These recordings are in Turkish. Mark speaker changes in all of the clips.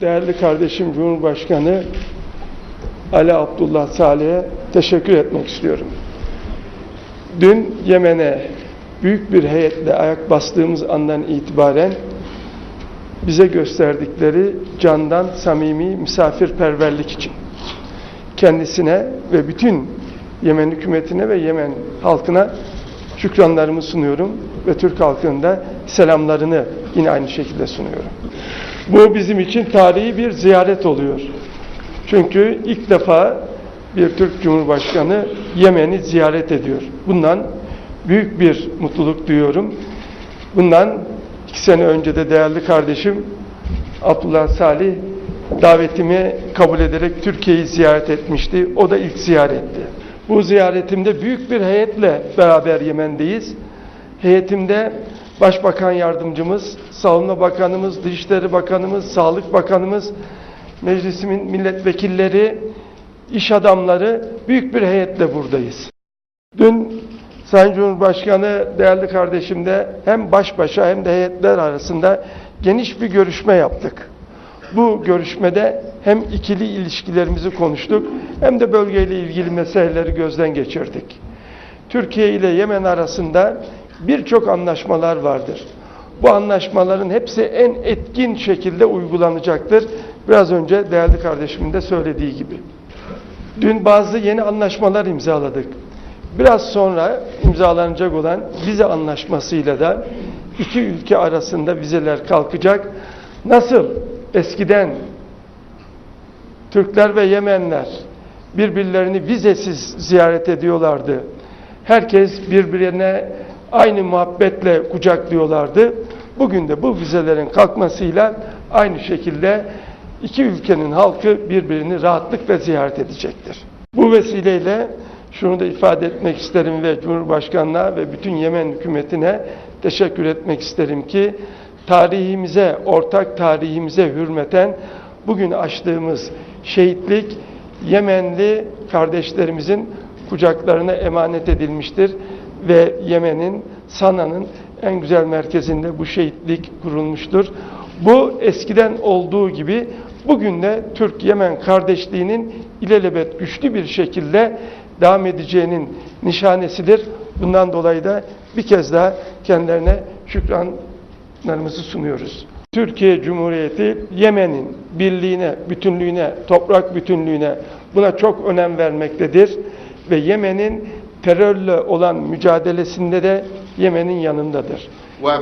Speaker 1: Değerli kardeşim Cumhurbaşkanı Ali Abdullah Salih'e teşekkür etmek istiyorum. Dün Yemen'e büyük bir heyetle ayak bastığımız andan itibaren bize gösterdikleri candan samimi misafirperverlik için kendisine ve bütün Yemen hükümetine ve Yemen halkına şükranlarımı sunuyorum ve Türk halkının da selamlarını yine aynı şekilde sunuyorum. Bu bizim için tarihi bir ziyaret oluyor. Çünkü ilk defa bir Türk Cumhurbaşkanı Yemen'i ziyaret ediyor. Bundan büyük bir mutluluk duyuyorum. Bundan iki sene önce de değerli kardeşim Abdullah Salih davetimi kabul ederek Türkiye'yi ziyaret etmişti. O da ilk ziyaretti. Bu ziyaretimde büyük bir heyetle beraber Yemen'deyiz. Heyetimde Başbakan Yardımcımız, Savunma Bakanımız, Dışişleri Bakanımız, Sağlık Bakanımız, meclisimin milletvekilleri, iş adamları büyük bir heyetle buradayız. Dün Sayın Cumhurbaşkanı değerli kardeşimle hem baş başa hem de heyetler arasında geniş bir görüşme yaptık. Bu görüşmede hem ikili ilişkilerimizi konuştuk hem de bölgeyle ilgili meseleleri gözden geçirdik. Türkiye ile Yemen arasında birçok anlaşmalar vardır. Bu anlaşmaların hepsi en etkin şekilde uygulanacaktır. Biraz önce değerli kardeşimin de söylediği gibi. Dün bazı yeni anlaşmalar imzaladık. Biraz sonra imzalanacak olan vize anlaşmasıyla da iki ülke arasında vizeler kalkacak. Nasıl eskiden Türkler ve Yemenler birbirlerini vizesiz ziyaret ediyorlardı. Herkes birbirine aynı muhabbetle kucaklıyorlardı. Bugün de bu vizelerin kalkmasıyla aynı şekilde iki ülkenin halkı birbirini rahatlıkla ziyaret edecektir. Bu vesileyle şunu da ifade etmek isterim ve Cumhurbaşkanı'na ve bütün Yemen hükümetine teşekkür etmek isterim ki tarihimize, ortak tarihimize hürmeten bugün açtığımız şehitlik Yemenli kardeşlerimizin kucaklarına emanet edilmiştir ve Yemen'in Sana'nın en güzel merkezinde bu şehitlik kurulmuştur. Bu eskiden olduğu gibi bugün de Türk-Yemen kardeşliğinin ilelebet güçlü bir şekilde devam edeceğinin nişanesidir. Bundan dolayı da bir kez daha kendilerine şükranlarımızı sunuyoruz. Türkiye Cumhuriyeti Yemen'in birliğine, bütünlüğüne, toprak bütünlüğüne buna çok önem vermektedir ve Yemen'in terörle olan mücadelesinde de Yemen'in yanındadır.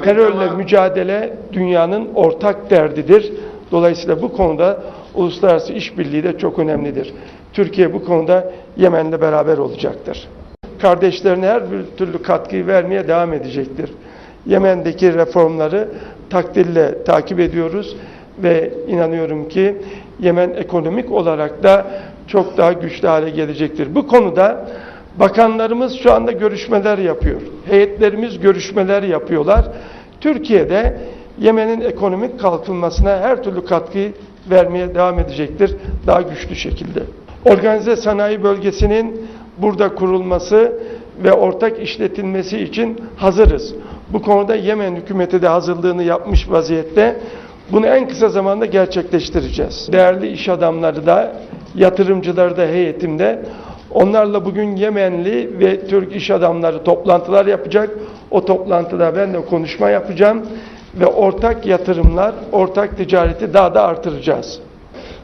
Speaker 1: Terörle mücadele dünyanın ortak derdidir. Dolayısıyla bu konuda uluslararası işbirliği de çok önemlidir. Türkiye bu konuda Yemen'le beraber olacaktır. Kardeşlerine her bir türlü katkıyı vermeye devam edecektir. Yemen'deki reformları takdirle takip ediyoruz ve inanıyorum ki Yemen ekonomik olarak da çok daha güçlü hale gelecektir. Bu konuda bakanlarımız şu anda görüşmeler yapıyor. Heyetlerimiz görüşmeler yapıyorlar. Türkiye'de Yemen'in ekonomik kalkınmasına her türlü katkıyı vermeye devam edecektir daha güçlü şekilde. Organize sanayi bölgesinin burada kurulması ve ortak işletilmesi için hazırız. Bu konuda Yemen hükümeti de hazırlığını yapmış vaziyette. Bunu en kısa zamanda gerçekleştireceğiz. Değerli iş adamları da, yatırımcıları da heyetimde. Onlarla bugün Yemenli ve Türk iş adamları toplantılar yapacak. O toplantıda ben de konuşma yapacağım ve ortak yatırımlar, ortak ticareti daha da artıracağız.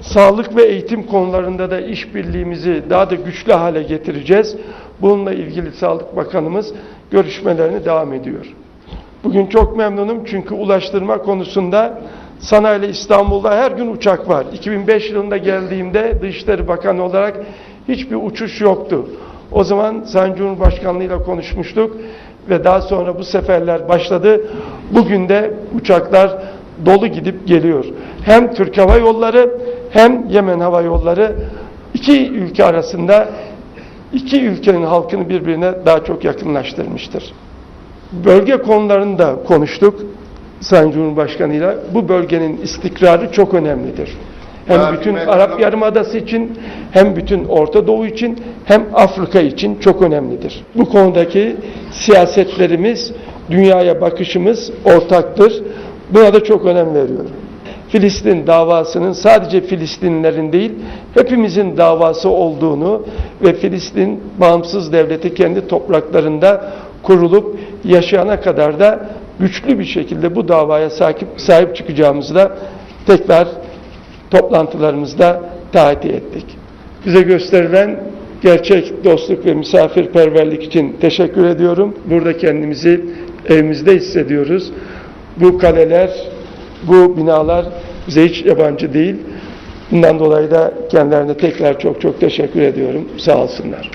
Speaker 1: Sağlık ve eğitim konularında da işbirliğimizi daha da güçlü hale getireceğiz. Bununla ilgili Sağlık Bakanımız görüşmelerini devam ediyor. Bugün çok memnunum çünkü ulaştırma konusunda Sanayi İstanbul'da her gün uçak var. 2005 yılında geldiğimde Dışişleri Bakanı olarak hiçbir uçuş yoktu. O zaman Sayın Cumhurbaşkanlığı ile konuşmuştuk ve daha sonra bu seferler başladı. Bugün de uçaklar dolu gidip geliyor. Hem Türk Hava Yolları hem Yemen Hava Yolları iki ülke arasında iki ülkenin halkını birbirine daha çok yakınlaştırmıştır. Bölge konularını da konuştuk Sayın Cumhurbaşkanı ile. Bu bölgenin istikrarı çok önemlidir. Hem bütün Arap Yarımadası için, hem bütün Orta Doğu için, hem Afrika için çok önemlidir. Bu konudaki siyasetlerimiz, dünyaya bakışımız ortaktır. Buna da çok önem veriyorum. Filistin davasının sadece Filistinlilerin değil, hepimizin davası olduğunu ve Filistin bağımsız devleti kendi topraklarında kurulup yaşayana kadar da güçlü bir şekilde bu davaya sahip, sahip çıkacağımızı da tekrar toplantılarımızda taahhüt ettik. Bize gösterilen gerçek dostluk ve misafirperverlik için teşekkür ediyorum. Burada kendimizi evimizde hissediyoruz. Bu kaleler, bu binalar bize hiç yabancı değil. Bundan dolayı da kendilerine tekrar çok çok teşekkür ediyorum. Sağ olsunlar.